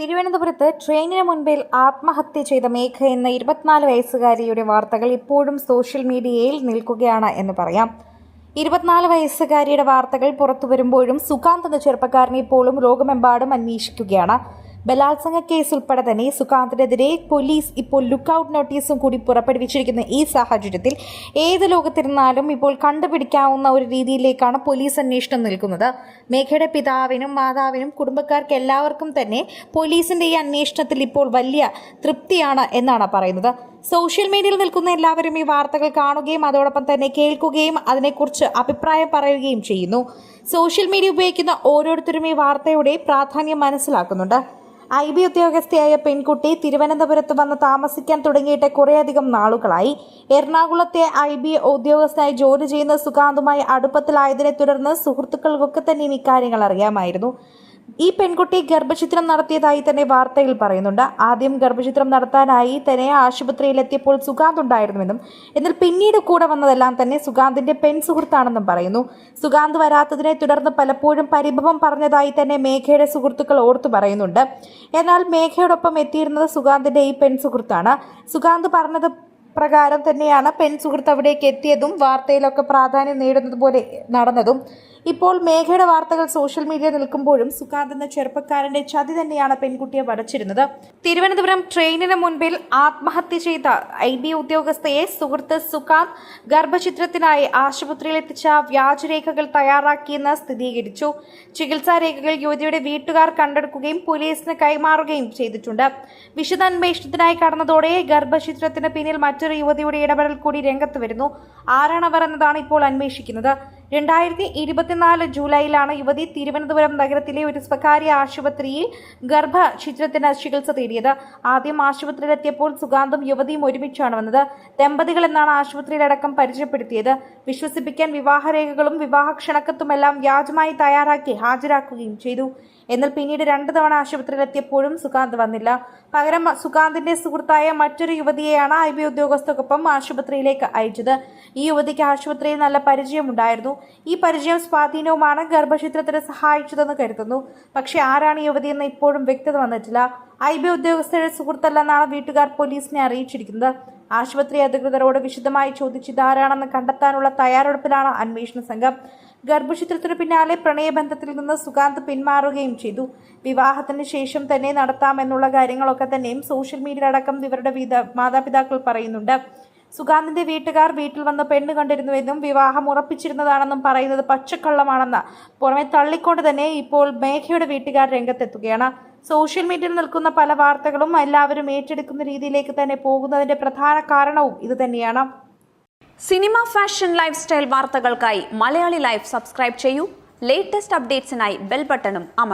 തിരുവനന്തപുരത്ത് ട്രെയിനിന് മുൻപിൽ ആത്മഹത്യ ചെയ്ത മേഘ എന്ന ഇരുപത്തിനാല് വയസ്സുകാരിയുടെ വാർത്തകൾ ഇപ്പോഴും സോഷ്യൽ മീഡിയയിൽ നിൽക്കുകയാണ് എന്ന് പറയാം. ഇരുപത്തിനാല് വയസ്സുകാരിയുടെ വാർത്തകൾ പുറത്തു വരുമ്പോഴും സുകാന്ത് എന്ന ചെറുപ്പക്കാരനെ ഇപ്പോഴും ലോകമെമ്പാടും അന്വേഷിക്കുകയാണ്. ബലാത്സംഗ കേസ് ഉൾപ്പെടെ തന്നെ സുകാന്തിനെതിരെ പോലീസ് ഇപ്പോൾ ലുക്കൌട്ട് നോട്ടീസും കൂടി പുറപ്പെടുവിച്ചിരിക്കുന്ന ഈ സാഹചര്യത്തിൽ ഏത് ലോകത്തിരുന്നാലും ഇപ്പോൾ കണ്ടുപിടിക്കാവുന്ന ഒരു രീതിയിലേക്കാണ് പോലീസ് അന്വേഷണം നിൽക്കുന്നത്. മേഘയുടെ പിതാവിനും മാതാവിനും കുടുംബക്കാർക്ക് എല്ലാവർക്കും തന്നെ പോലീസിന്റെ ഈ അന്വേഷണത്തിൽ ഇപ്പോൾ വലിയ തൃപ്തിയാണ് എന്നാണ് പറയുന്നത്. സോഷ്യൽ മീഡിയയിൽ നിൽക്കുന്ന എല്ലാവരും ഈ വാർത്തകൾ കാണുകയും അതോടൊപ്പം തന്നെ കേൾക്കുകയും അതിനെക്കുറിച്ച് അഭിപ്രായം പറയുകയും ചെയ്യുന്നു. സോഷ്യൽ മീഡിയ ഉപയോഗിക്കുന്ന ഓരോരുത്തരും ഈ വാർത്തയുടെ പ്രാധാന്യം മനസ്സിലാക്കുന്നുണ്ട്. ഐ ബി ഉദ്യോഗസ്ഥയായ പെൺകുട്ടി തിരുവനന്തപുരത്ത് വന്ന് താമസിക്കാൻ തുടങ്ങിയിട്ട് കുറേയധികം നാളുകളായി. എറണാകുളത്തെ ഐ ബി ഉദ്യോഗസ്ഥനായി ജോലി ചെയ്യുന്ന സുകാന്തുമായി അടുപ്പത്തിലായതിനെ തുടർന്ന് സുഹൃത്തുക്കൾക്കൊക്കെ തന്നെ ഇക്കാര്യങ്ങൾ അറിയാമായിരുന്നു. ഈ പെൺകുട്ടി ഗർഭചിത്രം നടത്തിയതായി തന്നെ വാർത്തയിൽ പറയുന്നുണ്ട്. ആദ്യം ഗർഭചിത്രം നടത്താനായി തന്നെ ആശുപത്രിയിലെത്തിയപ്പോൾ സുഗാന്ത് ഉണ്ടായിരുന്നുവെന്നും എന്നാൽ പിന്നീട് കൂടെ വന്നതെല്ലാം തന്നെ സുഗാന്തിന്റെ പെൺ സുഹൃത്താണെന്നും പറയുന്നു. സുഗാന്ത് വരാത്തതിനെ തുടർന്ന് പലപ്പോഴും പരിഭവം പറഞ്ഞതായി തന്നെ മേഘയുടെ സുഹൃത്തുക്കൾ ഓർത്തു പറയുന്നുണ്ട്. എന്നാൽ മേഘയോടൊപ്പം എത്തിയിരുന്നത് സുഗാന്തിന്റെ ഈ പെൺ സുഹൃത്താണ്. സുഗാന്ത് പറഞ്ഞത് പ്രകാരം തന്നെയാണ് പെൺ സുഹൃത്ത് അവിടേക്ക് എത്തിയതും വാർത്തയിലൊക്കെ പ്രാധാന്യം നേടുന്നത് പോലെ നടന്നതും. ഇപ്പോൾ മേഘയുടെ വാർത്തകൾ സോഷ്യൽ മീഡിയ നിൽക്കുമ്പോഴും സുകാന്ത് എന്ന ചെറുപ്പക്കാരന്റെ ചതി തന്നെയാണ് പെൺകുട്ടിയെ വരച്ചിരുന്നത്. തിരുവനന്തപുരം ട്രെയിനിന് മുൻപിൽ ആത്മഹത്യ ചെയ്ത ഐ ബി ഉദ്യോഗസ്ഥയെ സുഹൃത്ത് സുകാന്ത് ഗർഭചിത്രത്തിനായി ആശുപത്രിയിൽ എത്തിച്ച വ്യാജരേഖകൾ തയ്യാറാക്കിയെന്ന് സ്ഥിരീകരിച്ചു. ചികിത്സാ രേഖകൾ യുവതിയുടെ വീട്ടുകാർ കണ്ടെടുക്കുകയും പോലീസിന് കൈമാറുകയും ചെയ്തിട്ടുണ്ട്. വിശദാന്വേഷണത്തിനായി കടന്നതോടെ ഗർഭചിത്രത്തിന് പിന്നിൽ മറ്റൊരു യുവതിയുടെ ഇടപെടൽ കൂടി രംഗത്ത് വരുന്നു. ആരാണവർ എന്നതാണ് ഇപ്പോൾ അന്വേഷിക്കുന്നത്. രണ്ടായിരത്തി ഇരുപത്തിനാല് ജൂലൈയിലാണ് യുവതി തിരുവനന്തപുരം നഗരത്തിലെ ഒരു സ്വകാര്യ ആശുപത്രിയിൽ ഗർഭഛിദ്രത്തിന് ചികിത്സ തേടിയത്. ആദ്യം ആശുപത്രിയിലെത്തിയപ്പോൾ സുഗാന്തും യുവതിയും ഒരുമിച്ചാണ് വന്നത്. ദമ്പതികൾ എന്നാണ് ആശുപത്രിയിലടക്കം പരിചയപ്പെടുത്തിയത്. വിശ്വസിപ്പിക്കാൻ വിവാഹരേഖകളും വിവാഹ ക്ഷണക്കത്തുമെല്ലാം വ്യാജമായി തയ്യാറാക്കി ഹാജരാക്കുകയും ചെയ്തു. എന്നാൽ പിന്നീട് രണ്ടു തവണ ആശുപത്രിയിലെത്തിയപ്പോഴും സുകാന്ത് വന്നില്ല. പകരം സുകാന്തിന്റെ സുഹൃത്തായ മറ്റൊരു യുവതിയെയാണ് ഐ ബി ഉദ്യോഗസ്ഥർക്കൊപ്പം ആശുപത്രിയിലേക്ക് അയച്ചത്. ഈ യുവതിക്ക് ആശുപത്രിയിൽ നല്ല പരിചയമുണ്ടായിരുന്നു. ഈ പരിചയം സ്വാധീനവുമാണ് ഗർഭചിത്രത്തിന് സഹായിച്ചതെന്ന് കരുതുന്നു. പക്ഷേ ആരാണ് യുവതി യുവതിയെന്ന് ഇപ്പോഴും വ്യക്തത വന്നിട്ടില്ല. ഐ ബി ഉദ്യോഗസ്ഥരുടെ സുഹൃത്തല്ലെന്നാണ് വീട്ടുകാർ പോലീസിനെ അറിയിച്ചിരിക്കുന്നത്. ആശുപത്രി അധികൃതരോട് വിശദമായി ചോദിച്ച് ഇതാരാണെന്ന് കണ്ടെത്താനുള്ള തയ്യാറെടുപ്പിലാണ് അന്വേഷണ സംഘം. ഗർഭചിത്രത്തിനു പിന്നാലെ പ്രണയബന്ധത്തിൽ നിന്ന് സുകാന്ത് പിന്മാറുകയും ചെയ്തു. വിവാഹത്തിന് ശേഷം തന്നെ നടത്താമെന്നുള്ള കാര്യങ്ങളൊക്കെ തന്നെയും സോഷ്യൽ മീഡിയ അടക്കം ഇവരുടെ മാതാപിതാക്കൾ പറയുന്നുണ്ട്. സുഗാന്തിന്റെ വീട്ടുകാർ വീട്ടിൽ വന്ന് പെണ്ണ് കണ്ടിരുന്നുവെന്നും വിവാഹം ഉറപ്പിച്ചിരുന്നതാണെന്നും പറയുന്നത് പച്ചക്കള്ളമാണെന്ന്. പുറമെ തള്ളിക്കൊണ്ട് തന്നെ ഇപ്പോൾ മേഘയുടെ വീട്ടുകാർ രംഗത്തെത്തുകയാണ്. സോഷ്യൽ മീഡിയയിൽ നിൽക്കുന്ന പല വാർത്തകളും എല്ലാവരും ഏറ്റെടുക്കുന്ന രീതിയിലേക്ക് തന്നെ പോകുന്നതിന്റെ പ്രധാന കാരണവും ഇത് തന്നെയാണ്. സിനിമ ഫാഷൻ ലൈഫ് സ്റ്റൈൽ വാർത്തകൾക്കായി മലയാളി ലൈഫ് സബ്സ്ക്രൈബ് ചെയ്യൂ. ലേറ്റസ്റ്റ് അപ്ഡേറ്റ്സിനായി ബെൽ ബട്ടണും അമർ